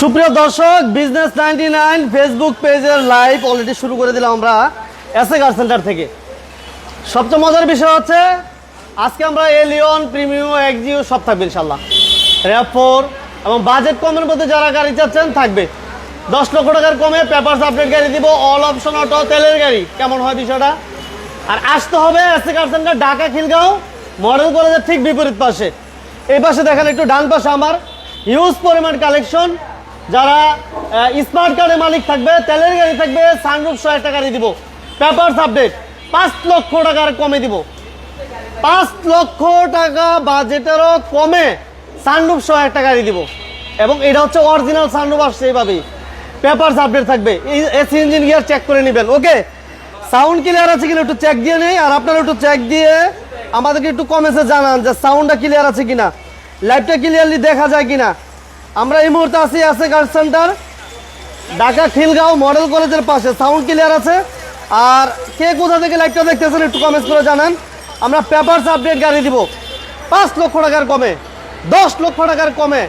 সুপ্রিয় দর্শক business ninety nine Facebook পেজের লাইভ অলরেডি শুরু করে দিলাম আমরা এসএ কার সেন্টার থেকে। সবচেয়ে মজার বিষয় হচ্ছে, আজকে আমরা এলিয়ন প্রিমিয়াম এক্সিও সব থাকবে ইনশাল্লাহ র্যাপ ফোর এবং বাজেট কমের মধ্যে যারা গাড়ি চাচ্ছেন, থাকবে। দশ লক্ষ টাকার কমে পেপারস আপডেট গাড়ি দিব অল অপশন অটো তেলের গাড়ি। কেমন হয় বিষয়টা? আর আসতে হবে SA car centre Dhaka, Khilgaon model কলেজের ঠিক বিপরীত পাশে। এই পাশে দেখেন একটু ডান পাশে আমার। হিউজ পরিমাণ কালেকশন যারা স্মার্ট কার্ডের মালিক থাকবে, তেলের গাড়ি থাকবে সানরুফ সহ একটা গাড়ি দিব। পেপারস আপডেট পাঁচ লক্ষ টাকার কমে দিব। পাঁচ লক্ষ টাকা বাজেটেরও কমে সানরুফ সহ একটা গাড়ি দিব। এবং এটা হচ্ছে অরিজিনাল সানরুফ আসছে এইভাবেই। পেপারস আপডেট থাকবে। এসি ইঞ্জিন গিয়ার চেক করে নেবেন ওকে সাউন্ড ক্লিয়ার আছে কিনা একটু চেক দিয়ে নেই, আর আপনারা একটু চেক দিয়ে আমাদেরকে একটু কমেন্টসে জানান যে সাউন্ডটা ক্লিয়ার আছে কিনা। লাইভটা ক্লিয়ারলি দেখা যায় কিনা। আমরা এই মুহূর্তে আছি আছে car centre, Dhaka Khilgaon model কলেজের পাশে। সাউন্ড ক্লিয়ার আছে? আর কে কোথা থেকে লাইভটা দেখতেছেন একটু কমেন্টস করে জানান। আমরা পেপারস আপডেট গাড়ি দিব। পাঁচ লক্ষ টাকার কমে, দশ লক্ষ টাকার কমে,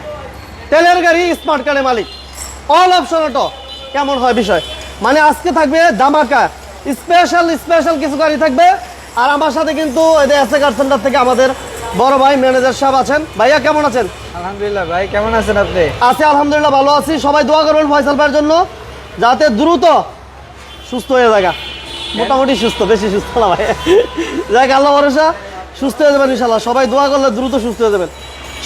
তেলের গাড়ি স্মার্ট কার্ডের মালিক। অল অপশন অটো কেমন হয় বিষয়? মানে আজকে থাকবে ধামাকা স্পেশাল স্পেশাল কিছু গাড়ি থাকবে। আর আমার সাথে কিন্তু এদের এসে কার সেন্টার থেকে আমাদের বড় ভাই ম্যানেজার সাহেব আছেন। ভাইয়া কেমন আছেন? আলহামদুলিল্লাহ ভাই কেমন আছেন আপনি? আছি আলহামদুলিল্লাহ ভালো আছি। সবাই দোয়া করবেন ফয়সাল ভাইয়ের জন্য যাতে দ্রুত সুস্থ হয়ে যায় মোটামুটি সুস্থ বেশি সুস্থ না ভাই। যাক আল্লাহ ভরসা সুস্থ হয়ে যাবেন ইনশাল্লাহ সবাই দোয়া করলে দ্রুত সুস্থ হয়ে যাবেন।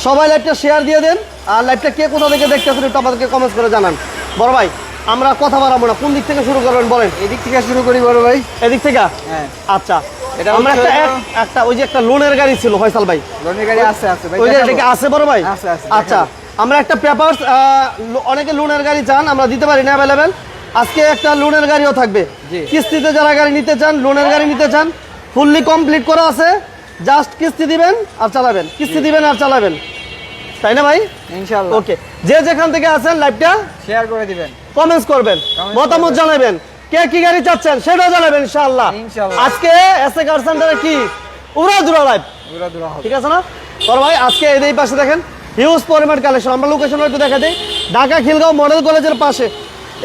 সবাই লাইভটা শেয়ার দিয়ে দেন আর লাইভটা কে কোথা থেকে দেখতেছেন একটু আমাদেরকে কমেন্টস করে জানান। বড় ভাই আমরা কথা বাড়াবো না। কোন দিক থেকে শুরু করবেন বলেন? এদিক থেকে শুরু করি বড় ভাই। এদিক থেকে? হ্যাঁ। আচ্ছা। এটা আমরা একটা একটা ওই যে একটা লোনের গাড়ি ছিল ফয়সাল ভাই। লোনের গাড়ি আছে আছে ভাই ওই যে কি আছে বড় ভাই? আছে, আছে, আচ্ছা আমরা একটা পেপারস অনেকে লোনের গাড়ি চান আমরা দিতে পারি না অ্যাভেলেবেল আজকে একটা লোনের গাড়িও থাকবে। কিস্তিতে যারা গাড়ি নিতে চান লোনের গাড়ি নিতে চান ফুললি কমপ্লিট করা আছে। জাস্ট কিস্তি দিবেন আর চালাবেন। কিস্তি দিবেন আর চালাবেন। তাই না ভাই? ইনশাআল্লাহ। ওকে যে যেখান থেকে আছেন লাইভটা শেয়ার করে দিবেন। কমেন্টস করবেন মতামত জানাবেন। কে কি গাড়ি চাচ্ছেন সেটাও জানাবেন ইনশাআল্লাহ। আজকে এসএ কার সেন্টারে কি? উড়া দুরা লাইভ দূরা দূরা ঠিক আছে না? বড় ভাই আজকে এই পাশে দেখেন হিউজ পরিমাণ কালেকশন আমরা লোকেশন একটু দেখা দিই। ঢাকা খিলগাঁও মডেল কলেজের পাশে।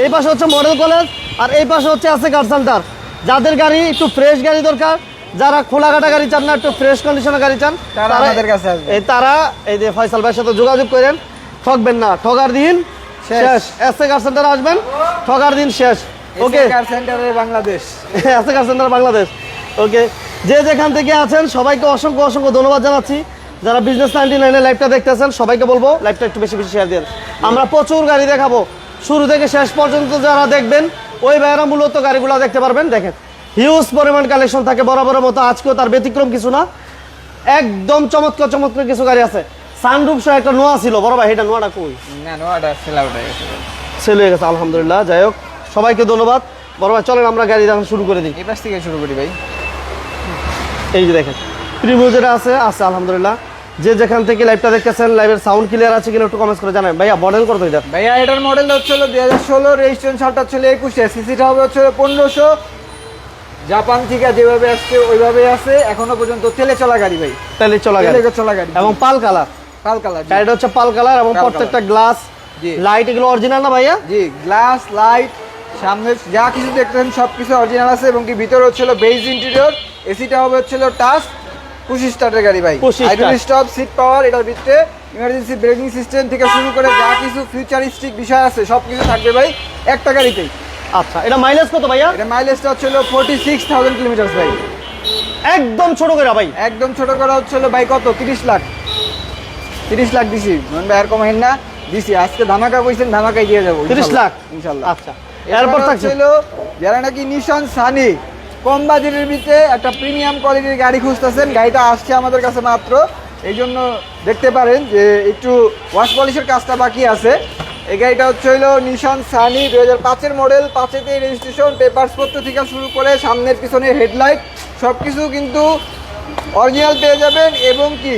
এই পাশে হচ্ছে মডেল কলেজ আর এই পাশে হচ্ছে আছে কার সেন্টার যাদের গাড়ি একটু ফ্রেশ গাড়ি দরকার যারা খোলাঘাটা গাড়ি চান না একটু ফ্রেশ কন্ডিশনের গাড়ি চান তারা আমাদের কাছে আসবে। এই তারা এই যে ফয়সাল ভাইয়ের সাথে যোগাযোগ করেন ঠকবেন না। ঠগার দিন শেষ। শেষ। এসে কার সেন্টারে আসবেন ঠগার দিন শেষ। ওকে কার সেন্টারে বাংলাদেশ। আছে কার সেন্টার বাংলাদেশ। ওকে যে যেখান থেকে আছেন সবাইকে অসংখ্য অসংখ্য ধন্যবাদ জানাচ্ছি। যারা বিজনেস নাইনটি নাইনের লাইভটা দেখতেছেন সবাইকে বলব লাইভটা একটু বেশি বেশি শেয়ার দেন। আমরা প্রচুর গাড়ি দেখাবো। শুরু থেকে শেষ পর্যন্ত যারা দেখবেন ওই ভাইয়েরা মূলত গাড়িগুলো দেখতে পারবেন। দেখেন হিউজ পরিমাণ কালেকশন থাকে বরাবরের মতো। আজকেও তার ব্যতিক্রম কিছু না। একদম চমৎকার চমৎকার কিছু গাড়ি আছে। সানরুফ সহ একটা নোয়া ছিল। বড় ভাই এটা নোয়াটা কই? না নোয়াটা সেল হয়ে গেছে। সেল হয়ে গেছে আলহামদুলিল্লাহ। যাই হোক সবাইকে ধন্যবাদ। বড় ভাই চলেন আমরা গাড়ি দেখানো শুরু করে দিই। এই পাশ থেকে শুরু করি ভাই। এই যে দেখেন যেটা আছে আছে আলহামদুলিল্লাহ। যে যেখান থেকে লাইভটা দেখতেছেন লাইভের সাউন্ড ক্লিয়ার আছে কিনা একটু কমেন্টস করে জানাবেন। ভাইয়া মডেল কত এটা? ভাইয়া এটার মডেল হচ্ছিল দুই হাজার ষোলো রেজিস্ট্রেশন সালটা ছিল একুশে। সিসিটা হবে হচ্ছে পনেরোশো। জাপান থেকে যেভাবে আসছে ওইভাবে আছে। এখনও পর্যন্ত তেলে চলা গাড়ি ভাই। তাহলে চলা গাড়ি। তেলে চলা গাড়ি। এবং পাল কালার পাল কালার গাড়িটা হচ্ছে পাল কালার এবং প্রত্যেকটা গ্লাস। লাইট এগুলো অরিজিনাল না ভাইয়া? জি গ্লাস লাইট সামনে যা কিছু দেখতেন সব কিছু অরিজিনাল আছে এবং কি ভিতরে হচ্ছিল বেজ ইন্টেরিয়র এসিটা হবে হচ্ছিল টাচ পুশি স্টার্টের গাড়ি ভাই। 25 আইডল স্টপ সিট পাওয়ার এটার ভিতরে ইমার্জেন্সি ব্রেকিং সিস্টেম থেকে শুরু করে যা কিছু ফিউচারিস্টিক বিষয় আছে সব কিছু থাকবে ভাই একটা গাড়িতেই। আচ্ছা এটা মাইলেজ কত ভাইয়া? এটা মাইলেজটা হচ্ছিল ফোর্টি সিক্স থাউজেন্ড কিলোমিটার ভাই। একদম ছোট করে ভাই। একদম ছোট করা হচ্ছিল ভাই কত? তিরিশ লাখ। তিরিশ লাখ দিছি। মন ভাই আর কমাইন না। দিছি আজকে ধামাকা কইছেন ধামাকাই দিয়ে যাব 30 লাখ? ইনশাল্লাহ। আচ্ছা। এরপর ছিল যারা নাকি নিশান সানি কম বাজেটের ভিতরে একটা প্রিমিয়াম কোয়ালিটির গাড়ি খুঁজতেছেন। গাড়িটা আসছে আমাদের কাছে মাত্র। এই জন্য দেখতে পারেন যে একটু ওয়াশ পলিশের কাজটা বাকি আছে। এই গাড়িটা হচ্ছে হলো নিশান সানি দু হাজার পাঁচের মডেল পাঁচেতে রেজিস্ট্রেশন পেপারস পত্র থেকে শুরু করে সামনের পিছনের হেডলাইট সব কিছু কিন্তু অরিজিনাল পেয়ে যাবেন। এবং কি?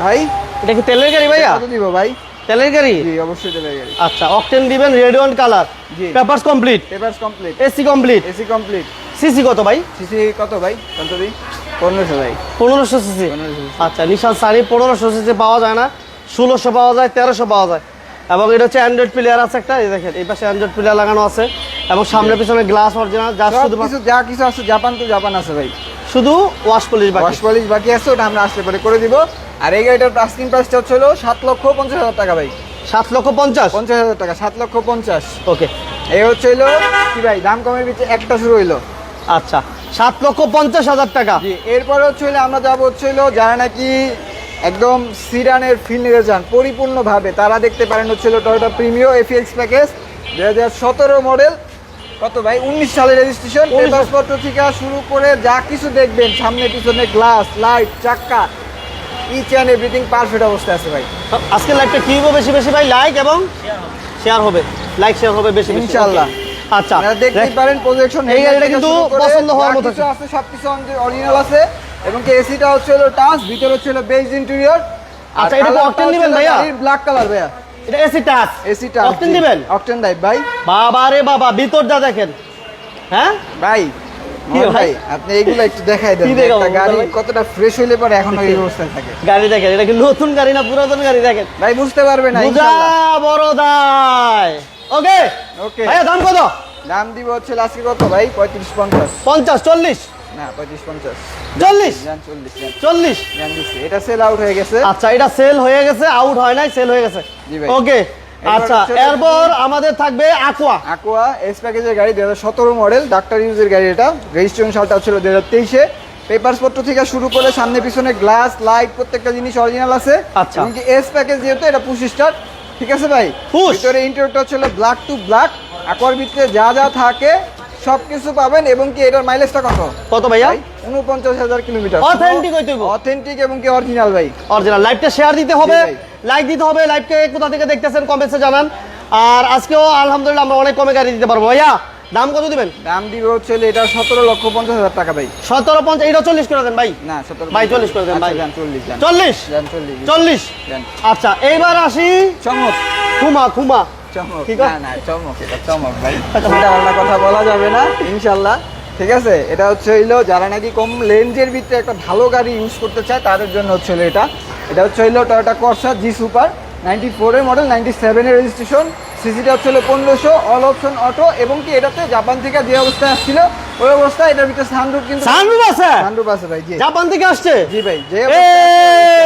ভাই? এটা কি তেলের গাড়ি ভাইয়া? দিব ভাই? তেলের গাড়ি? জি অবশ্যই চলে গাড়ি। আচ্ছা অকটেন দিবেন রেড ওয়ান কালার জি। Papers complete papers complete AC complete AC complete CC কত ভাই? সিসি কত ভাই? কত দিই পনেরোশো ভাই। পনেরোশো সিসি আচ্ছা নিশান শাড়ি পনেরোশো সিসি পাওয়া যায় না। ষোলোশো পাওয়া যায় তেরোশো পাওয়া যায়। এবং এটা হচ্ছে অ্যান্ড্রয়েড প্লেয়ার আছে একটা এই দেখেন এই পাশে অ্যান্ড্রয়েড প্লেয়ার লাগানো আছে। এবং সামনে পিছনে গ্লাস অরিজিনাল যা শুধু কিছু যা কিছু আছে জাপান তো জাপান আছে ভাই। শুধু ওয়াশ পলিশ বাকি। ওয়াশ পলিশ বাকি আছে ওটা আমরা আসতে পারে করে দিব। আর এই গাড়িটার আস্কিং প্রাইসটা হচ্ছে হলো সাত লক্ষ পঞ্চাশ হাজার টাকা ভাই। সাত লক্ষ পঞ্চাশ? পঞ্চাশ হাজার টাকা সাত লক্ষ পঞ্চাশ। ওকে। এই হচ্ছে হলো কি ভাই দাম কমের ভিতরে একটা শুরু হইল। আচ্ছা সাত লক্ষ পঞ্চাশ হাজার টাকা। এরপরে হচ্ছে হলো আমরা যাব হচ্ছে হলো যারা নাকি একদম সিডানের ফিল নিতে চান পরিপূর্ণভাবে তারা দেখতে পারেন হচ্ছে হলো টয়োটা প্রিমিও এফিএক্স প্যাকেজ দু হাজার সতেরো মডেল কত ভাই? উনিশ সালের রেজিস্ট্রেশন 19 পেপারসপত্র থেকে শুরু করে যা কিছু দেখবেন সামনে পিছনে গ্লাস লাইট চাক্কা ইচ অ্যান্ড এভরিথিং পারফেক্ট অবস্থায় আছে ভাই। আজকে লাইভটা কি হবে? বেশি বেশি ভাই লাইক এবং শেয়ার হবে। লাইক শেয়ার হবে বেশি ইনশাআল্লাহ। আচ্ছা। আপনারা দেখতেই পারেন প্রজেকশন এই গাড়িটা কিন্তু পছন্দ হওয়ার মতো আছে। সবকিছু অরিজিনাল আছে। এবং কি এসিটা হচ্ছে হলো টাচ ভিতরে হচ্ছে হলো বেজ ইন্টেরিয়র আচ্ছা, এটা octane দিবেন ভাইয়া? ব্ল্যাক কালার ভাইয়া। এটা AC touch AC touch option দিবেন অকটেন টাইপ ভাই। বাবা রে বাবা ভিতরটা দেখেন। হ্যাঁ? ভাই ভাই? ভাই আপনি এগুলো একটু দেখাই দেন কি যে দেখাবো, একটা গাড়ি কতটা ফ্রেশ হইলে পরে এখন ওই অবস্থায় থাকে। গাড়ি দেখেন এটা কি নতুন গাড়ি না পুরাতন গাড়ি দেখেন? ভাই বুঝতে পারবে না বুঝা বড় দায়। ওকে? ওকে। ভাইয়া দাম কত? দাম দিব হচ্ছে লাস্টে কত ভাই? পঁয়ত্রিশ পঞ্চাশ। পঞ্চাশ চল্লিশ? না পঁয়ত্রিশ পঞ্চাশ। চল্লিশ? যান চল্লিশ যান চল্লিশ? যান এটা সেল আউট হয়ে গেছে। আচ্ছা এটা সেল হয়ে গেছে আউট হয় নাই সেল হয়ে গেছে। জি ভাই। ওকে। আচ্ছা এরপর আমাদের থাকবে aqua aqua এস প্যাকেজের গাড়ি দু সতেরো মডেল ডাক্তার ইউজের গাড়ি এটা। রেজিস্ট্রেশন সালটা ছিল দু হাজার তেইশে থেকে শুরু করে সামনে পিছনে গ্লাস লাইট প্রত্যেকটা জিনিস অরিজিনাল আছে। আচ্ছা। এমনকি এস প্যাকেজ যেহেতু এটা পুশ স্টার্ট ঠিক আছে ভাই। ভিতরে ইন্টারটা ছিল ব্ল্যাক টু ব্ল্যাক aquaর ভিতরে যা যা থাকে সব কিছু পাবেন। এবং কি এটার মাইলেজটা কত? কত ভাইয়া? ভাই উনপঞ্চাশ হাজার কিলোমিটার। হইতে অথেন্টিক এবং কি অরিজিনাল ভাই। অরিজিনাল লাইভটা শেয়ার দিতে হবে। ভাই। লাইক দিতে হবে লাইভকে কোথা থেকে দেখতেছেন কমেন্টসে জানান। আর আজকেও আলহামদুলিল্লাহ আমরা অনেক কমে গাড়ি দিতে পারব। ভাইয়া দাম কত দিবেন? দাম দিবে হচ্ছে এটা সতেরো লক্ষ পঞ্চাশ হাজার টাকা ভাই। সতেরো পঞ্চাশ এটা চল্লিশ করে দেন ভাই। না সতেরো ভাই, 40 করে দেন, ভাই। চল্লিশ যান চল্লিশ? চল্লিশ চল্লিশ? আচ্ছা এইবার আসি। চমক। খুমা খুমা চমক। না চমক এটা চমক ভাই। কথা বলা যাবে না ইনশাল্লাহ। ঠিক আছে? এটা হচ্ছে হইল যারা নাকি কম লেন্সের ভিতরে একটা ভালো গাড়ি ইউজ করতে চায় তাদের জন্য হচ্ছে হলো এটা। এটা হচ্ছে হইল Toyota Corsa G super ninety ফোরের মডেল নাইনটি সেভেনের রেজিস্ট্রেশন সিসিটা হচ্ছে হলো পনেরোশো অল অপশন অটো এবং কি এটাতে জাপান থেকে যে অবস্থায় আসছিল ওই অবস্থায় এটার ভিতরে সানরুফ কিন্তু সানরুফ আছে। সানরুফ আছে ভাই জি। জাপান থেকে আসছে? জি ভাই যে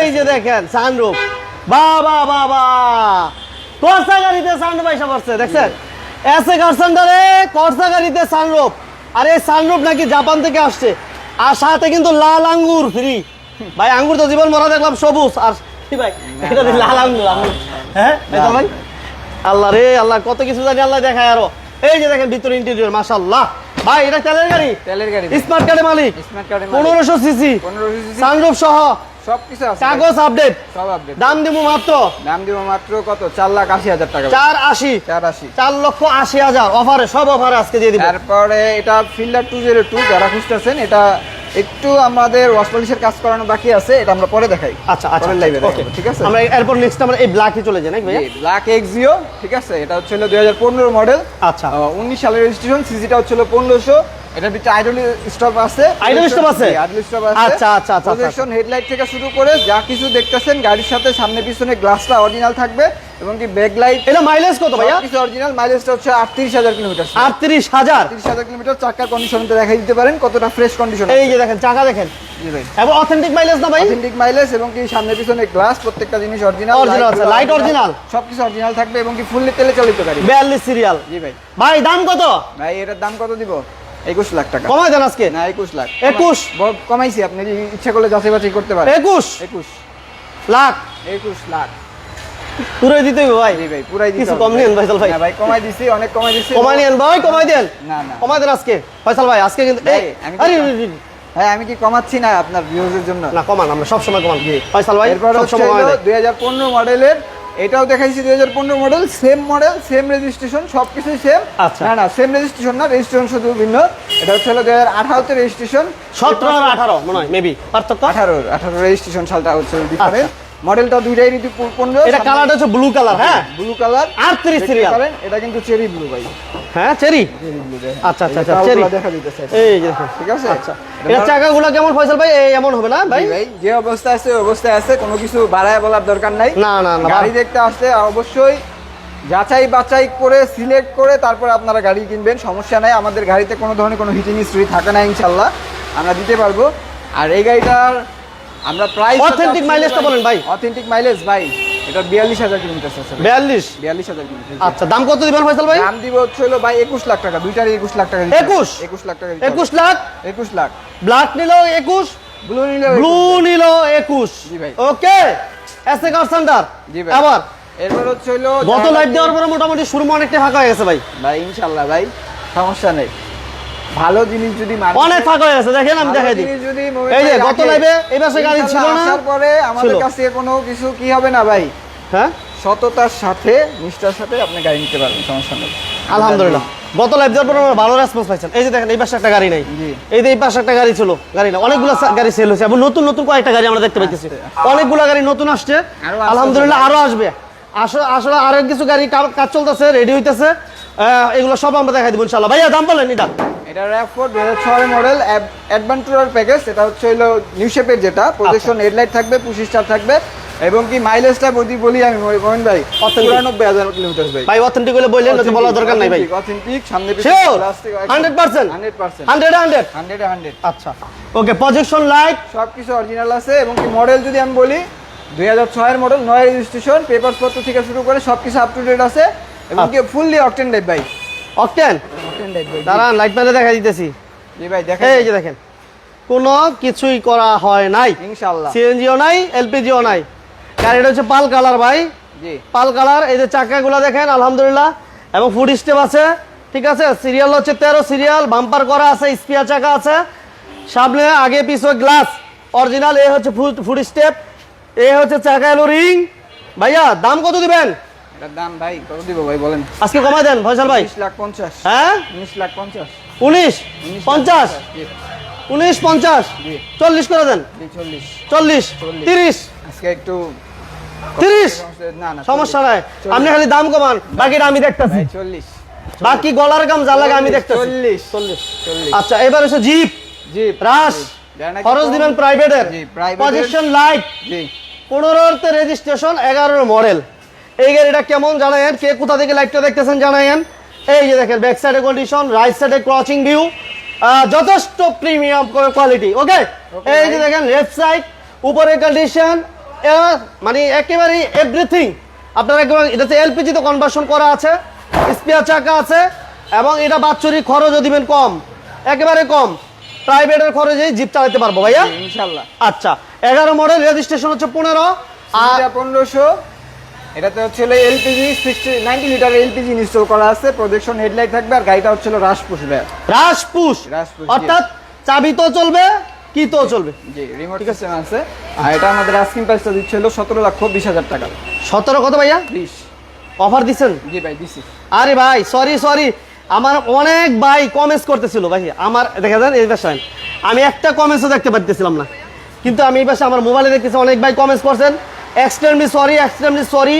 এই যে দেখেন সানরুফ বাবা বাবা কর্সা গাড়িতে সানরুফ এসে পড়ছে দেখছেন? এসে কার সেন্টারে কর্সা গাড়িতে সানরুফ আর এই সানরুফ নাকি জাপান থেকে আসছে। আর সাথে কিন্তু লাল আঙ্গুর ফ্রি। ভাই আঙ্গুর তো জীবন মরা দেখলাম সবুজ আর ভাই? এটা লাল আঙ্গুর আঙ্গুর। হ্যাঁ? ভাই। আল্লাহ রে আল্লাহ কত কিছু জানি আল্লাহ দেখায় আরও। এই যে দেখেন ভিতরে ইন্টেরিয়র মাশাআল্লাহ। ভাই এটা তেলের গাড়ি? তেলের গাড়ি স্মার্ট কার্ডের মালিক। স্মার্ট কার্ডের পনেরোশো সিসি। পনেরো সানরুফ সহ। সবকিছু আপডেট সব আপডেট দাম মাত্র? দাম মাত্র কত? লাখ 80 হাজার টাকা। 480 480 4 লক্ষ 80 হাজার। অফারে সব আজকে দিয়ে তারপরে এটা ফিল্ডার এটা একটু আমাদের কাজ করানো বাকি আছে এটা আমরা পরে দেখাই। আচ্ছা আচ্ছা ঠিক আছে? আমরা এরপর আমরা এই চলে যায় ব্ল্যাক এক্সিও ঠিক আছে? এটা হচ্ছে 2015 মডেল আচ্ছা। 19 সালের রেজিস্ট্রেশন সিজিটা হচ্ছে পনেরোশো। এটা ভিতরে আইডল স্টপ আছে। আইডল স্টপ আছে? আইডল স্টপ আছে। আচ্ছা আচ্ছা আচ্ছা, আচ্ছা। প্রজেকশন হেডলাইট থেকে শুরু করে যা কিছু দেখতেছেন গাড়ির সাথে সামনে পিছনে গ্লাসটা অরিজিনাল থাকবে এবং কি ব্যাক লাইট এটা মাইলেজ কত ভাইয়া? কিছু অরিজিনাল মাইলেজটা হচ্ছে 38000 কিমি 38000 38000 কিমি চাকার কন্ডিশনটা দেখাই দিতে পারেন কতটা ফ্রেশ কন্ডিশন এই যে দেখেন চাকা দেখেন। এবং অথেন্টিক মাইলেজ না ভাই? অথেন্টিক মাইলেজ এবং কি সামনে পিছনে গ্লাস প্রত্যেকটা জিনিস অরিজিনাল অরিজিনাল আছে লাইট অরিজিনাল সবকিছু অরিজিনাল থাকবে এবং কি ফুললি তেলে চালিত গাড়ি। 42 সিরিয়াল জি ভাই। ভাই দাম কত? ভাই এটার দাম কত দিব? একুশ লাখ টাকা। কমাই দেন আজকে। না একুশ লাখ। 21? ব- কমাইছি আপনি ইচ্ছা করলে যাচাই বাছাই করতে পারেন। একুশ। একুশ। লাখ। একুশ লাখ। পুরো দিতে ভাই। ভাই পুরাই দিতে কিছু কম ভাই। ভাই। কমাই দিছি অনেক কমাই দিছি। কমাই নিয়েন ভাই কমাই দেন। না না। কমাই দেন আজকে। ফয়সাল ভাই আজকে কিন্তু ভাই, আমি আরে, হ্যাঁ আমি কি কমাচ্ছি না আপনার ভিউজের জন্য? না কমান আমরা সব সময় কমান ফয়সাল ভাই সব সময় কমাই দেয়। দুই হাজার পনেরো মডেলের এটাও দেখাইছি দুই হাজার পনেরো model same model same registration সব কিছুই সেম আচ্ছা। না না সেম রেজিস্ট্রেশন না রেজিস্ট্রেশন শুধু ভিন্ন। এটা হচ্ছে হলো দুই হাজার আঠারোতে রেজিস্ট্রেশন সতেরো আর আঠারো মনে হয় মেবি পার্থক্য? আঠারো আঠারো রেজিস্ট্রেশন সালটা হচ্ছে ডিফারেন্ট মডেলটা দুইটাই ঋতু পনেরো। এটা কালারটা হচ্ছে ব্লু কালার হ্যাঁ? ব্লু কালার আটত্রিশ সিরিয়াল পারেন এটা কিন্তু চেরি ব্লু ভাই। হ্যাঁ চেরি চেরি আচ্ছা, আচ্ছা, আচ্ছা, cherry। দেখা দিতেছে। এই যে ঠিক আছে? আচ্ছা। এটা চাকাগুলো কেমন ফয়সাল ভাই? এই এমন হবে না ভাই? ভাই যে অবস্থায় আছে অবস্থায় আছে কোনো কিছু বাড়ায় বলার দরকার নাই। না না না গাড়ি দেখতে আসলে অবশ্যই যাচাই বাছাই করে সিলেক্ট করে তারপরে আপনারা গাড়ি কিনবেন সমস্যা নাই। আমাদের গাড়িতে কোনো ধরনের কোনো হিটিং হিস্ট্রি থাকে না ইনশাল্লাহ। আমরা দিতে পারব। আর এই গাড়িটার আমরা প্রাইস Authentic mileage টা বলেন ভাই। অথেন্টিক মাইলেজ ভাই এটা বিয়াল্লিশ হাজার কিলোমিটার আছে বিয়াল্লিশ? বিয়াল্লিশ হাজার কিলোমিটার আচ্ছা দাম কত দিবেন ফয়সাল ভাই? দাম দিব হচ্ছে হলো ভাই একুশ লাখ টাকা দুইটারই একুশ লাখ টাকা। 21? একুশ? লাখ টাকা একুশ লাখ? একুশ লাখ। ব্ল্যাক নিল একুশ? ব্লু নিলে ব্লু নিল একুশ। জি ভাই। ওকে এসে কার সেন্টার জি ভাই। আবার? এরপর হচ্ছে হলো গত লাইভ দেওয়ার পরে মোটামুটি শুরু অনেকটা ফাঁকা হয়ে গেছে ভাই। ভাই ইনশাল্লাহ ভাই সমস্যা নেই। ভালো জিনিস যদি অনেক ফাঁকা হয়ে গেছে দেখেন আমি দেখাই দিই। যদি এই যে গত লাইভে এই পাশে গাড়ি ছিল না? আসার পরে আমাদের কাছে কোনো কিছু কি হবে না ভাই? হ্যাঁ? সততার সাথে নিষ্ঠার সাথে আপনি গাড়ি নিতে পারবেন সমস্যা নেই। আলহামদুলিল্লাহ। গত লাইভ দেওয়ার পরে আমরা ভালো রেসপন্স পাইছেন। এই যে দেখেন এই পাশে একটা গাড়ি নাই। এই যে এই পাশে একটা গাড়ি ছিল গাড়ি না অনেকগুলো গাড়ি সেল হয়েছে এবং নতুন নতুন কয়েকটা গাড়ি আমরা দেখতে পাইতেছি। অনেকগুলো গাড়ি নতুন আসছে। আলহামদুলিল্লাহ আরও আসবে। আসলে আরও কিছু গাড়ি কাজ চলতেছে রেডি হইতেছে। এগুলো সব আমরা দেখাই দিব ইনশাল্লাহ। ভাইয়া দাম বলেন এটা। এটা র্যাপ ফোর দু হাজার ছয় মডেল অ্যাডভেঞ্চারার প্যাকেজ এটা হচ্ছে হলো নিউ শেপের যেটা প্রজেকশন হেডলাইট থাকবে পঁচিশ স্টার থাকবে এবং কি মাইলেজটা যদি বলি আমি মোহিন ভাই Authentic। চুরানব্বই হাজার কিলোমিটার ভাই। ভাই অথেন্টিক হলে বললেন নয়তো বলার দরকার নাই ভাই। অথেন্টিক সামনে percent hundred percent hundred hundred hundred hundred আচ্ছা। ওকে প্রজেকশন লাইট সব কিছু অরিজিনাল আছে এবং কি মডেল যদি আমি বলি দুই হাজার ছয়ের মডেল নয় রেজিস্ট্রেশন পেপার পত্র থেকে শুরু করে সব কিছু আপ টু ডেট আছে এবং কি ফুললি অকটেন টাইপ ভাই। অকটেন দাঁড়ান লাইট ম্যানে দেখা দিতেছি। জি ভাই দেখেন এই যে দেখেন কোনো কিছুই করা হয় নাই। ইনশাআল্লাহ। সিএনজিও নাই এলপিজিও নাই। গাড়িটা হচ্ছে পাল কালার ভাই। জি। পাল কালার এই যে চাকাগুলো দেখেন আলহামদুলিল্লাহ। এবং ফুড স্টেপ আছে ঠিক আছে? সিরিয়াল হচ্ছে তেরো সিরিয়াল বাম্পার করা আছে স্পিয়ার চাকা আছে। সামনে আগে পিছনে গ্লাস অরিজিনাল এ হচ্ছে ফুড ফুড স্টেপ এ হচ্ছে চাকা এলো রিং ভাইয়া দাম কত দিবেন? এটার দাম ভাই কত দিব ভাই বলেন? আজকে কমাই দেন ফয়সাল ভাই। উনিশ লাখ পঞ্চাশ। হ্যাঁ? উনিশ লাখ পঞ্চাশ। উনিশ? উনিশ লাখ পঞ্চাশ? জি উনিশ পঞ্চাশ? জি। চল্লিশ করে দেন। জি চল্লিশ। চল্লিশ? চল্লিশ। তিরিশ? আজকে একটু তিরিশ? না না সমস্যা নাই। আপনি খালি দাম কমান বাকিটা আমি দেখতেছি। চল্লিশ। বাকি গলার কাম যা লাগে আমি দেখতেছি। চল্লিশ। চল্লিশ। আচ্ছা এবার হচ্ছে জিপ। জি রাশ। খরচ দিবেন প্রাইভেটের। এর- পজিশন লাইট পনেরোতে রেজিস্ট্রেশন এগারোর মডেল এই গাড়িটা কেমন জানায়েন? কে কোথা থেকে লাইটটা দেখতেছেন জানায়েন? এই যে দেখেন ব্যাক সাইডে কন্ডিশন রাইট সাইডে ক্রচিং ভিউ যথেষ্ট প্রিমিয়াম কোয়ালিটি ওকে এই যে দেখেন লেফট সাইড উপরে কন্ডিশন মানে একেবারে এভরিথিং আপনার একেবারে এটাতে এলপিজি তো কনভার্সন করা আছে স্পেয়ার চাকা আছে এবং এটা বাৎসরিক খরচও দিবেন কম একেবারে কম। প্রাইভেটের খরচেই জিপ চালাতে পারব ভাইয়া? ইনশাল্লাহ। আচ্ছা এগারো মডেল রেজিস্ট্রেশন হচ্ছে পনেরো আর পনেরোশো এটাতে হচ্ছে LPG sixty ninety litre LPG install করা আছে প্রজেকশন হেডলাইট থাকবে আর গাড়িটা হচ্ছে পুষবে রাসপুস রাসপুস, জি। অর্থাৎ চাবি তো চলবে কি তো চলবে? জি রিমোট সিস্টেম আছে। আর এটা আমাদের আস্কিং প্রাইসটা দিচ্ছে হলো সতেরো লক্ষ বিশ হাজার টাকা। সতেরো কত ভাইয়া? বিশ। অফার দিচ্ছেন জি ভাই দিছি। আরে ভাই সরি সরি আমার অনেক ভাই কমেন্টস করতেছিল ভাই আমার দেখা যান এই পাশে আমি একটা কমেন্টসও দেখতে পারতেছিলাম না। কিন্তু আমি এই পাশে আমার মোবাইলে দেখতেছি অনেক ভাই কমেন্টস করছেন। এক্সট্রিমলি সরি এক্সট্রিমলি সরি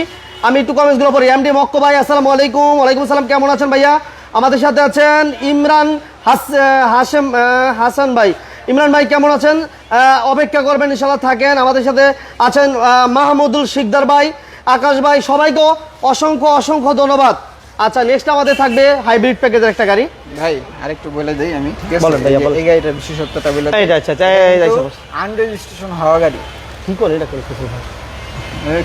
আমি একটু কমেন্টসগুলো পড়ি। এমডি মক্কো ভাই আসসালামু আলাইকুম। ওয়ালাইকুম আসসালাম কেমন আছেন ভাইয়া? আমাদের সাথে আছেন ইমরান হাস হাসেম হাসান ভাই। ইমরান ভাই কেমন আছেন? অপেক্ষা করবেন ইনশাল্লাহ থাকেন। আমাদের সাথে আছেন মাহমুদুল শিকদার ভাই আকাশ ভাই সবাইকে অসংখ্য অসংখ্য ধন্যবাদ। আচ্ছা নেক্সট আমাদের থাকবে হাইব্রিড প্যাকেজের একটা গাড়ি। ভাই আরেকটু বলে দেই আমি ঠিক আছে? বলেন ভাইয়া, এই বলেন। এই গাড়িটার বিশেষত্বটা বলে এইটা আচ্ছা আচ্ছা এই বস। আনরেজিস্ট্রেশন হওয়া গাড়ি। কি করে এটা করে খুশি ভাই?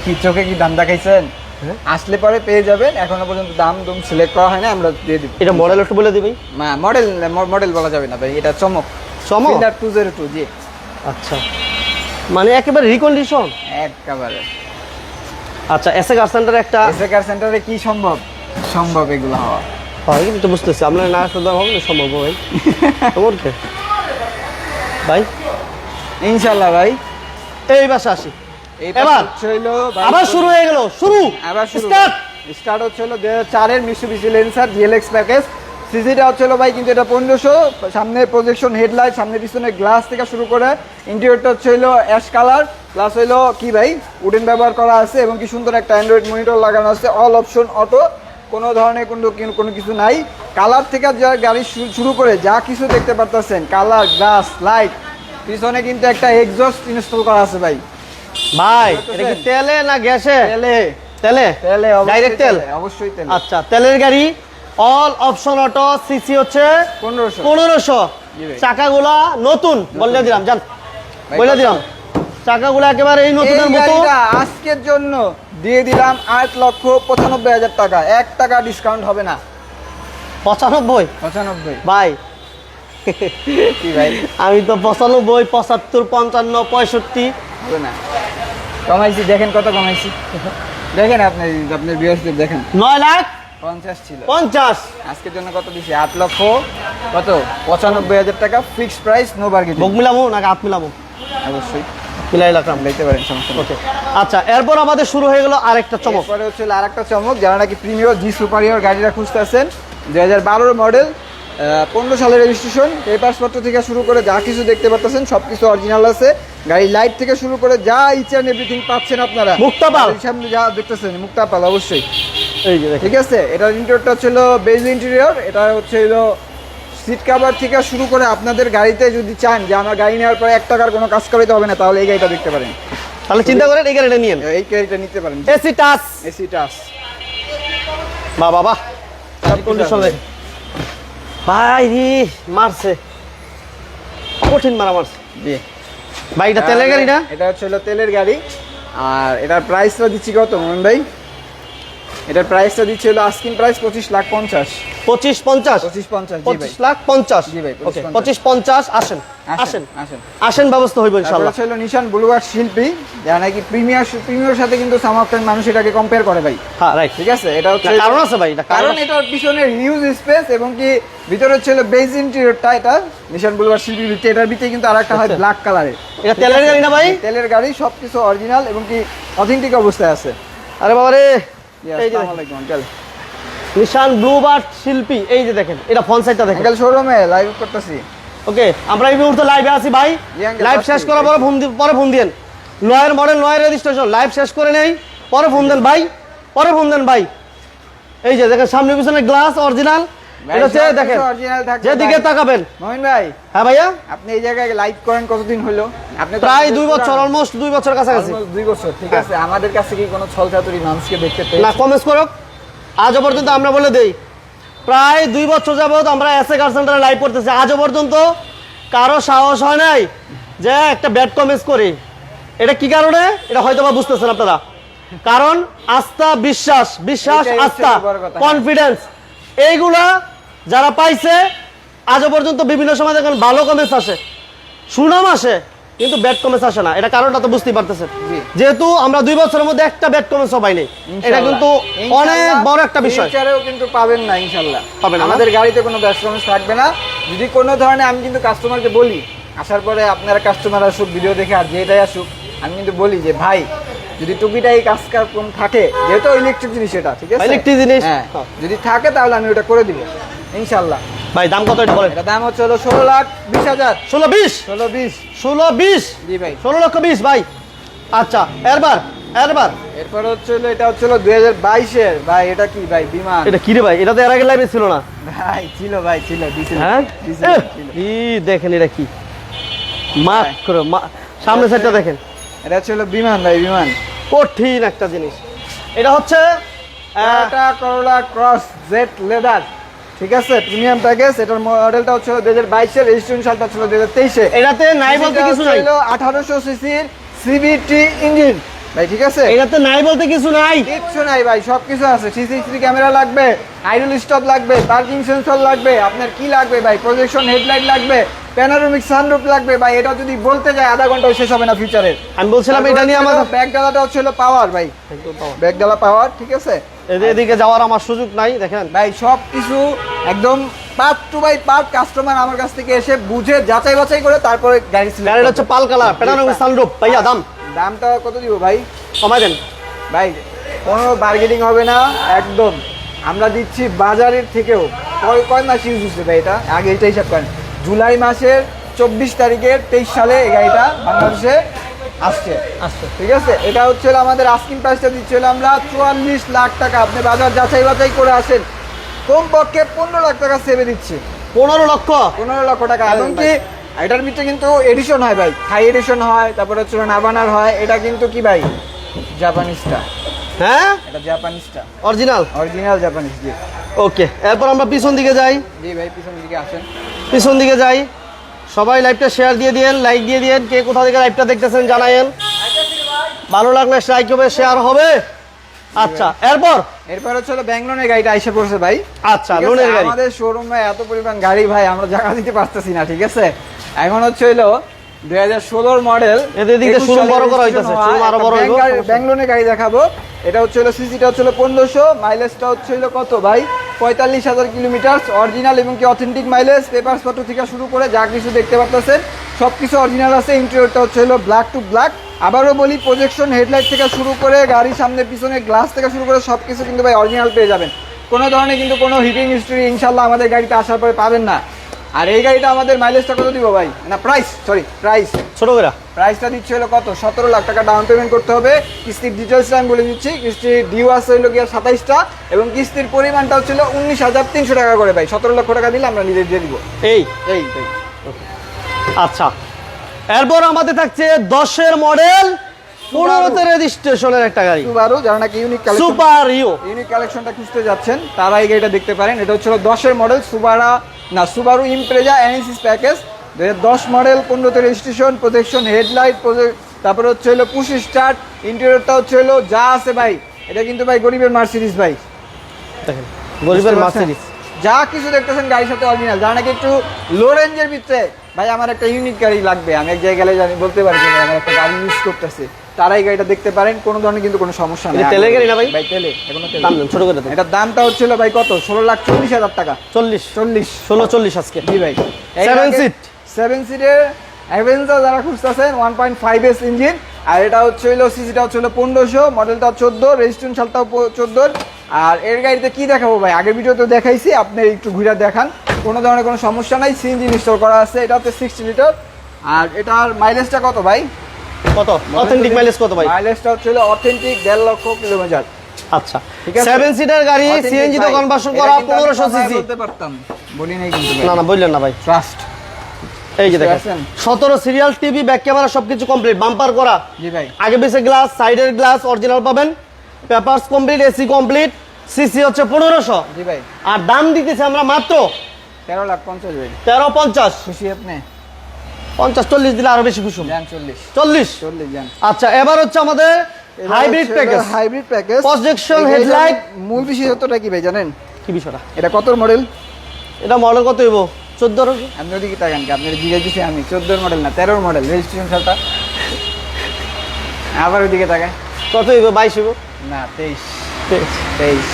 কি চোখে কি দাম দেখাইছেন? হ্যাঁ। আসলে পরে পেয়ে যাবেন এখনও পর্যন্ত দাম দুম সিলেক্ট করা হয় না আমরা দিয়ে দিব। এটা মডেল একটু বলে দিবি মডেল মডেল বলা যাবে না ভাই এটা চমক। চমক? ফিল্ডার টু জিরো টু জি। আচ্ছা। মানে একেবারে রিকন্ডিশন একেবারে। আচ্ছা এসে কার সেন্টারে একটা এসে কার সেন্টারে কি সম্ভব? সম্ভব এগুলো হওয়া। হয় কিন্তু বুঝতেছি আপনার না আসলে হবে না সম্ভব ভাই তোমার ভাই? ইনশাল্লাহ ভাই। এই বাসা আসি। এবার? আবার শুরু হয়ে গেল শুরু আবার শুরু স্টার্ট। স্টার্ট হচ্ছে হলো দুই হাজার চারের মিশুবিশি লেন্সার জিএলএক্স প্যাকেজ সিসিটা হচ্ছে হলো ভাই কিন্তু এটা পনেরোশো সামনে প্রজেকশন হেডলাইট সামনে পিছনে গ্লাস থেকে শুরু করে ইন্টেরিয়রটা হচ্ছে হলো অ্যাশ কালার প্লাস হলো কি ভাই উডেন ব্যবহার করা আছে এবং কি সুন্দর একটা অ্যান্ড্রয়েড মনিটর লাগানো আছে অল অপশন অটো কোনো ধরনের কোনো কিছু নাই। কালার থেকে যা গাড়ি শুরু করে যা কিছু দেখতে পারতেছেন কালার গ্লাস লাইট পিছনে কিন্তু একটা এক্সস্ট ইনস্টল করা আছে ভাই। ভাই এটা কি তেলে না গ্যাসে? তেলে। তেলে? তেলে ডাইরেক্ট তেল? অবশ্যই তেল। আচ্ছা তেলের গাড়ি অল অপশন অটো সিসি হচ্ছে পনেরোশো। পনেরোশো। জি ভাই। চাকাগুলা নতুন বলে দিলাম জান। বলে দিলাম। চাকাগুলো একেবারে এই নতুনের মতো। আজকের জন্য দিয়ে দিলাম আট লক্ষ পঁচানব্বই হাজার টাকা। এক টাকা ডিসকাউন্ট হবে না। পঁচানব্বই? পঁচানব্বই। ভাই? আমি তো পঁচানব্বই পঁচাত্তর পঞ্চান্ন পঁয়ষট্টি। হবে না। কমাইছি দেখেন কত কমাইছি। দেখেন আপনি আপনার দেখেন। নয় লাখ পঞ্চাশ ছিল। পঞ্চাশ। আজকের জন্য কত দিছি? আট লক্ষ। কত? পঁচানব্বই হাজার টাকা ফিক্সড প্রাইস নো বার্গেটিং বুক মিলামো নাকি হাত মিলামো অবশ্যই। মিলাই রাখলাম দেখতে পারেন সমস্যা। ওকে। আচ্ছা এরপর আমাদের শুরু হয়ে গেল আরেকটা চমক। এরপরে হচ্ছে আর একটা চমক। যারা নাকি প্রিমিয়র জি সুপারিয়র গাড়িটা খুঁজতেছেন দুই হাজার বারোর মডেল পনেরো সালের রেজিস্ট্রেশন পেপারসপত্র থেকে শুরু করে যা কিছু দেখতে পাচ্ছেন সব কিছু অরিজিনাল আছে। গাড়ির লাইট থেকে শুরু করে যা ইচ্ছা এভরিথিং পাচ্ছেন আপনারা। মুক্তাপাল। সামনে যা দেখতেছেন মুক্তাপাল অবশ্যই। এই যে ঠিক আছে? এটার ইন্টেরিয়রটা ছিল বেজ ইন্টেরিয়র এটা হচ্ছে হলো সিট কাভার থেকে শুরু করে আপনাদের গাড়িতে যদি চান যে আমার গাড়ি নেওয়ার পরে এক টাকার কোনো কাজ করাইতে হবে না তাহলে এই গাড়িটা দেখতে পারেন। তাহলে চিন্তা করেন এই গাড়িটা নিয়ে এই গাড়িটা নিতে পারেন। এসি টাচ এসি টাস বা বাবা কন্ডিশনে ভাই রে মারছে। কঠিন মারা মারছে। জি। ভাই এটা তেলের গাড়ি না? এটা হচ্ছে তেলের গাড়ি। আর এটার প্রাইসটা দিচ্ছি কত মোহন ভাই? এটার প্রাইসটা দিচ্ছি হলো আস্কিং প্রাইস পঁচিশ লাখ পঞ্চাশ। পঁচিশ পঞ্চাশ? পঁচিশ পঞ্চাশ পঁচিশ লাখ পঞ্চাশ? জি ভাই, ওকে 25 পঁচিশ পঞ্চাশ আসেন। আসেন আসেন। আসেন। ব্যবস্থা হইব হচ্ছে হলো নিশান ব্লুয়ার শিল্পী যারা নাকি প্রিমিয়ার প্রিমিয়ার সাথে কিন্তু সামাফটাইম মানুষ এটাকে কম্পেয়ার করে ভাই। হ্যাঁ রাইট ঠিক আছে? এটা হচ্ছে কারণ আছে ভাই এটা কারণ এটার পিছনে হিউজ স্পেস এবং কি ভিতরে ছিল বেজ ইন্টেরিয়রটা এটা নিশান ব্লুয়ার শিল্পী ভিতরে এটার ভিতরে কিন্তু আরেকটা হয় আচ্ছা। ব্ল্যাক কালারের এটা তেলের গাড়ি না ভাই? তেলের গাড়ি সবকিছু অরিজিনাল এবং কি অথেন্টিক অবস্থায় আছে। আরে বাবা রে নিশান ব্লুবার্ড শিল্পী এই যে দেখেন এটা ফোন সাইটটা দেখেন। শোরুমে লাইভ করতেছি। ওকে আমরা এই মুহূর্তে লাইভে আছি ভাই। লাইভ শেষ করার পরে ফোন পরে ফোন দিয়েন। লয়ের মডেল লয়ের রেজিস্ট্রেশন লাইভ শেষ করে নেই। পরে ফোন দেন ভাই পরে ফোন দেন ভাই। এই যে দেখেন সামনে পিছনে গ্লাস অরিজিনাল দেখেন যেদিকে তাকাবেন। মহিন ভাই হ্যাঁ ভাইয়া? আপনি এই জায়গায় লাইভ করেন কতদিন হলো? আপনি প্রায় দুই বছর অলমোস্ট দুই বছর কাছাকাছি। দুই বছর ঠিক আছে। আমাদের কাছে কি কোনো ছল চাতুরি মানুষকে দেখতে না কমেন্স করো। আজও পর্যন্ত আমরা বলে দেই প্রায় দুই বছর যাবত আমরা এসএ কার সেন্টারে লাইভ করতেছি। আজও পর্যন্ত কারও সাহস হয় নাই যে একটা ব্যাড কমেন্টস করি। এটা কি কারণে? এটা হয়তো বা বুঝতেছেন আপনারা। কারণ আস্থা বিশ্বাস বিশ্বাস আস্থা কনফিডেন্স এইগুলা যারা পাইছে আজও পর্যন্ত বিভিন্ন সময় দেখেন ভালো কমেন্টস আসে। সুনাম আসে কিন্তু ব্যাড কমেন্টস আসে না। এটা কারণটা তো বুঝতেই পারতেছেন। যেহেতু আমরা দুই বছরের মধ্যে একটা ব্যাড কমেন্টসও পাইনি। এটা কিন্তু অনেক বড় একটা বিষয়। কিন্তু পাবেন না ইনশাল্লাহ। পাবেন? আমাদের গাড়িতে কোনো ব্যাট ব্যস্তমেন্স থাকবে না। যদি কোনো ধরনের আমি কিন্তু কাস্টমারকে বলি আসার পরে আপনারা কাস্টমার আসুক ভিডিও দেখে আর যেটাই আসুক আমি কিন্তু বলি যে ভাই যদি টুকিটাই কাজ কার্যক্রম থাকে যেহেতু ইলেকট্রিক জিনিস এটা ঠিক আছে? ইলেকট্রিক জিনিস। হ্যাঁ হ্যাঁ। যদি থাকে তাহলে আমি ওটা করে দিব ইনশাল্লাহ ভাই দাম কত এটা বলেন? এটা দাম হচ্ছে হলো ষোলো লাখ বিশ হাজার। ষোলো বিশ? ষোলো বিশ। ষোলো বিশ? জি ভাই। ষোলো লক্ষ বিশ ভাই। আচ্ছা এরবার এরবার। এরপর হচ্ছে হলো এটা হচ্ছে হলো দুই হাজার বাইশের ভাই এটা কি ভাই বিমান? এটা কি রে ভাই? এটা তো এর আগে লাইভে ছিল না। ভাই ছিল ভাই ছিল দিছিল হ্যাঁ? দেখেন এটা কি? মাত্র মা- সামনে সাইডটা দেখেন। এটা হচ্ছে হলো বিমান ভাই বিমান। কঠিন একটা জিনিস। এটা হচ্ছে আহ, করোলা ক্রস জেড লেদার। ঠিক আছে? Premium package. এটার মডেলটা হচ্ছে দুই হাজার বাইশের রেজিস্ট্রেশন সালটা ছিল দুই হাজার তেইশে। এটাতে নাই বলতে কিছু নাই। আঠারোশো সিসির সিবিটি ইঞ্জিন ভাই ঠিক আছে? এটাতে নাই বলতে কিছু নাই। কিচ্ছু নাই ভাই সব কিছু আছে। সিসি ক্যামেরা লাগবে আইডল স্টপ লাগবে পার্কিং সেন্সর লাগবে আপনার কি লাগবে ভাই? প্রজেকশন হেডলাইট লাগবে প্যানারোমিক সানরুফ লাগবে ভাই। এটা যদি বলতে যায় আধা ঘণ্টা শেষ হবে না ফিউচারের আমি বলছিলাম এটা নিয়ে আমার ব্যাগ ডালাটা হচ্ছে পাওয়ার ভাই। ব্যাগ ডালা পাওয়ার ঠিক আছে? এদি- এদিকে যাওয়ার আমার সুযোগ নাই দেখেন। ভাই সব কিছু একদম part to by part customer আমার কাছ থেকে এসে বুঝে যাচাই বাছাই করে তারপরে গাড়ি গাড়িটা হচ্ছে পাল কালার প্যানারোমিক সানরুফ ভাইয়া দাম? দামটা কত দিব ভাই? কমাই দেন। ভাই কোনো বার্গেনিং হবে না একদম। আমরা দিচ্ছি বাজারের থেকেও। কয় কয় মাস ইউজ হচ্ছে ভাই এটা? আগে এটা হিসাব করেন। জুলাই মাসের চব্বিশ তারিখের তেইশ সালে এই গাড়িটা বাংলাদেশে আসছে। আসছে। ঠিক আছে? এটা হচ্ছে আমাদের আস্কিং প্রাইসটা দিচ্ছি হলো আমরা চুয়াল্লিশ লাখ টাকা। আপনি বাজার যাচাই বাছাই করে আসেন। কমপক্ষে পনেরো লাখ টাকা সেভে দিচ্ছি। পনেরো লক্ষ? পনেরো লক্ষ টাকা। এবং কি এটার ভিতরে কিন্তু এডিশন হয় ভাই। হাই এডিশন হয় তারপরে হচ্ছে নাবানার হয়। এটা কিন্তু কি ভাই? জাপানিজটা হ্যাঁ? এটা জাপানিজটা অরিজিনাল অরিজিনাল জাপানিজ জি। ওকে এরপর আমরা পিছন দিকে যাই। জি ভাই পিছন দিকে আসেন। পিছন দিকে যাই। সবাই লাইভটা শেয়ার দিয়ে দিয়েন লাইক দিয়ে দিয়েন। কে কোথা থেকে লাইভটা দেখতেছেন জানায়েন। ভালো লাগলে লাইক হবে শেয়ার হবে? আচ্ছা এরপর? এরপর হচ্ছে হলো ব্যাঙ্গলোনের গাড়িটা এসে পড়ছে ভাই। আচ্ছা লোনের গাড়ি। আমাদের শোরুমে এত পরিমাণ গাড়ি ভাই আমরা জায়গা দিতে পারতেছি না ঠিক আছে? এখন হচ্ছে হলো দুই হাজার ষোলোর মডেল দিয়ে বড় করা হইতাছে, আরও বড় হইবো, সমস্যা গাড়ি দেখাবো। এটা হচ্ছে হলো সিসিটা হচ্ছে হলো পনেরোশো মাইলেজটা হচ্ছে হলো কত ভাই? পঁয়তাল্লিশ হাজার কিলোমিটার অরিজিনাল এবং কি অথেন্টিক মাইলেজ পেপারস পত্র থেকে শুরু করে যা কিছু দেখতে পাচ্ছেন সব কিছু অরিজিনাল আছে ইন্টেরিয়রটা হচ্ছে হলো ব্ল্যাক টু ব্ল্যাক আবারও বলি প্রজেকশন হেডলাইট থেকে শুরু করে গাড়ির সামনে পিছনে গ্লাস থেকে শুরু করে সব কিছু কিন্তু ভাই অরিজিনাল পেয়ে যাবেন। কোনো ধরনের কিন্তু কোনো হিটিং হিস্ট্রি ইনশাল্লাহ আমাদের গাড়িতে আসার পরে পাবেন না। আর এই গাড়িটা আমাদের মাইলেজটা কত দিব ভাই? না প্রাইস সরি প্রাইস ছোট করে। প্রাইসটা দিচ্ছে হলো কত? সতেরো লাখ টাকা ডাউন পেমেন্ট করতে হবে। কিস্তির ডিটেলসটা আমি বলে দিচ্ছি। কিস্তির ডিউ আছে হলো গিয়ে সাতাইশটা এবং কিস্তির পরিমাণটা হচ্ছিল উনিশ হাজার তিনশো টাকা করে ভাই। সতেরো লক্ষ টাকা দিলে আমরা নিজে দিয়ে দিব। এই? এই আচ্ছা। এরপর আমাদের থাকছে দশের মডেল পনেরোতে রেজিস্ট্রেশনের একটা গাড়ি। সুবারু যারা নাকি ইউনিক কালেকশন সুপার ইউনিক কালেকশনটা খুঁজতে যাচ্ছেন তারা এই গাড়িটা দেখতে পারেন। এটা হচ্ছে হলো দশের মডেল সুবারা না সুবারু ইমপ্রেজা এনএসিস প্যাকেজ দু দশ মডেল পনেরোতে রেজিস্ট্রেশন প্রোটেকশন হেডলাইট তারপরে হচ্ছে হলো পুশ স্টার্ট ইন্টেরিয়রটা হচ্ছে হলো যা আছে ভাই এটা কিন্তু ভাই গরিবের মার্সিডিস ভাই। দেখেন গরিবের? মার্সিডিজ যা কিছু দেখতেছেন গাড়ির সাথে অরিজিনাল যারা নাকি একটু লো রেঞ্জের ভিতরে। ভাই আমার একটা ইউনিক গাড়ি লাগবে আমি এক জায়গায় গেলে জানি বলতে পারি যে আমার একটা গাড়ি ইউজ করতেছে। তারা এই গাড়িটা দেখতে পারেন কোনো ধরনের কিন্তু কোনো সমস্যা নেই। তেলের গাড়ি না ভাই? ভাই তেলে এখনও তেলে। দাম ছোট করে এটার দামটা হচ্ছিল ভাই কত? ষোলো লাখ চল্লিশ হাজার টাকা। চল্লিশ। চল্লিশ। ষোলো চল্লিশ আজকে। জি ভাই। Seven seat? সেভেন সিটের অ্যাভেঞ্জার যারা খুঁজতেছেন one point five S engine আর এটা হচ্ছে হলো সিসিটা হচ্ছে হলো পনেরোশো মডেলটা চোদ্দ রেজিস্ট্রেশন সালটাও চোদ্দোর। আর এর গাড়িতে কি দেখাবো ভাই? আগের ভিডিওতে দেখাইছি আপনি একটু ঘুরে দেখান। কোনো ধরনের কোনো সমস্যা নাই সিএনজি ইনস্টল করা আছে। এটা হচ্ছে সিক্সটি লিটার আর এটার মাইলেজটা কত ভাই? কত? অথেন্টিক মাইলেজ কত ভাই? মাইলেজটা হচ্ছে অথেন্টিক দেড় লক্ষ কিলোমিটার আচ্ছা। ঠিক আছে। সেভেন সিটার গাড়ি সিএনজি তো কনভার্সন করা পনেরোশো সিসি বলতে পারতাম। বলি নাই কিন্তু না না বললেন না ভাই। ট্রাস্ট এই যে দেখেন সতেরো সিরিয়াল টিভি ব্যাক ক্যামেরা সবকিছু কমপ্লিট বাম্পার করা। জি ভাই। আগে পিছে গ্লাস সাইডের গ্লাস অরিজিনাল পাবেন। Papers complete AC complete CC হচ্ছে পনেরোশো। জি ভাই। আর দাম দিতেছে আমরা মাত্র তেরো লাখ পঞ্চাশ তেরো পঞ্চাশ। খুশি আপনি? পঞ্চাশ চল্লিশ দিলে আরও বেশি। যান চল্লিশ। চল্লিশ? আচ্ছা এবার হচ্ছে আমাদের hybrid package hybrid package Projection headlight। মূল বিশেষত্বটা কি ভাই জানেন? কি বিষয়টা? এটা কত মডেল এটা মডেল কত হইব? চোদ্দ আপনি ওদিকে তাকান কি? আপনার জিজ্ঞেস দিচ্ছি আমি। চোদ্দোর মডেল না তেরোর মডেল রেজিস্ট্রেশন সালটা? আবার ওদিকে তাকায় কত হইব? বাইশ হইব? না তেইশ। তেইশ।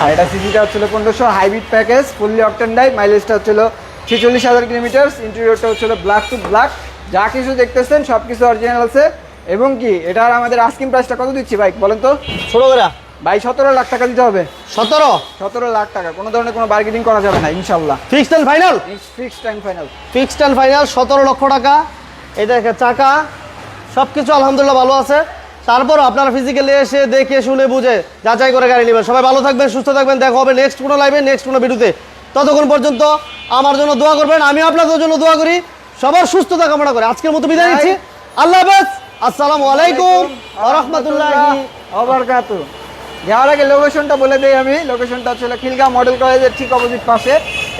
আর এটা সিসিটা হচ্ছিল পনেরোশো হাইব্রিড প্যাকেজ ফুললি অকটেন ডাই মাইলেজটা হচ্ছিল ছেচল্লিশ হাজার কিলোমিটার ইন্টেরিয়রটা হচ্ছে ব্ল্যাক টু ব্ল্যাক যা কিছু দেখতেছেন সব কিছু অরিজিনাল আছে। এবং কি এটার আমাদের আস্কিং প্রাইসটা কত দিচ্ছি বাইক বলেন তো? ছোট করে। ভাই সতেরো লাখ টাকা দিতে হবে। সতেরো? সতেরো লাখ টাকা কোনো ধরনের কোনো বার্গেনিং করা যাবে না ইনশাল্লাহ। Fixed and final fix time final fixed and final সতেরো লক্ষ টাকা। এটা চাকা সব কিছু আলহামদুলিল্লাহ ভালো আছে। তারপর আপনারা ফিজিক্যালি এসে দেখে শুনে বুঝে যাচাই করে গাড়ি নেবেন। সবাই ভালো থাকবেন সুস্থ থাকবেন দেখা হবে নেক্সট কোনো লাইভে নেক্সট কোনো ভিডিওতে ততক্ষণ পর্যন্ত আমার জন্য দোয়া করবেন আমি আপনাদের জন্য দোয়া করি। সবার সুস্থতা কামনা করে। আজকের মতো বিদায় নিচ্ছি। আল্লাহ হাফেজ। আসসালামু আলাইকুম রহমতুল্লাহি যাওয়ার আগে লোকেশনটা বলে দেই আমি। লোকেশনটা হচ্ছে হলো খিলগাঁও মডেল কলেজের ঠিক অপোজিট পাশে।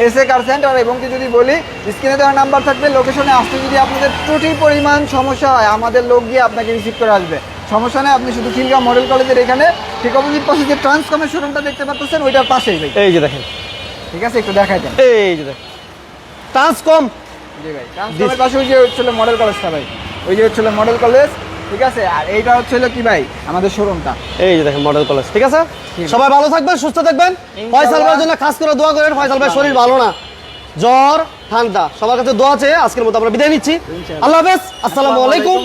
এস এ কার সেন্টার এবং কি যদি বলি স্ক্রিনে দেওয়ার নাম্বার থাকবে। লোকেশনে আসতে যদি আপনাদের ত্রুটির পরিমাণ সমস্যা হয় আমাদের লোক গিয়ে আপনাকে রিসিভ করে আসবে। সমস্যা নেই আপনি শুধু খিলগাঁও মডেল কলেজের এখানে ঠিক অপোজিট পাশে যে ট্রান্সকমের শোরুমটা দেখতে পাচ্ছেন ওইটার পাশেই এই যে দেখেন। ঠিক আছে একটু দেখাই দেন। এই যে দেখেন ট্রান্সকম জি ভাই ট্রান্সকমের পাশে ওই যে হচ্ছিল মডেল কলেজটা ভাই। ওই যে হচ্ছিল মডেল কলেজ ঠিক আছে? আর এইটা হচ্ছিল কি ভাই? আমাদের শোরুমটা এই যে দেখেন মডেল কলেজ ঠিক আছে? সবাই ভালো থাকবেন সুস্থ থাকবেন। ফয়সাল ভাইয়ের জন্য খাস করে দোয়া করেন। ফয়সাল ভাই শরীর ভালো না। জ্বর ঠান্ডা সবার কাছে দোয়া আছে আজকের মতো আমরা বিদায় নিচ্ছি। আল্লাহ হাফেজ আসসালামু আলাইকুম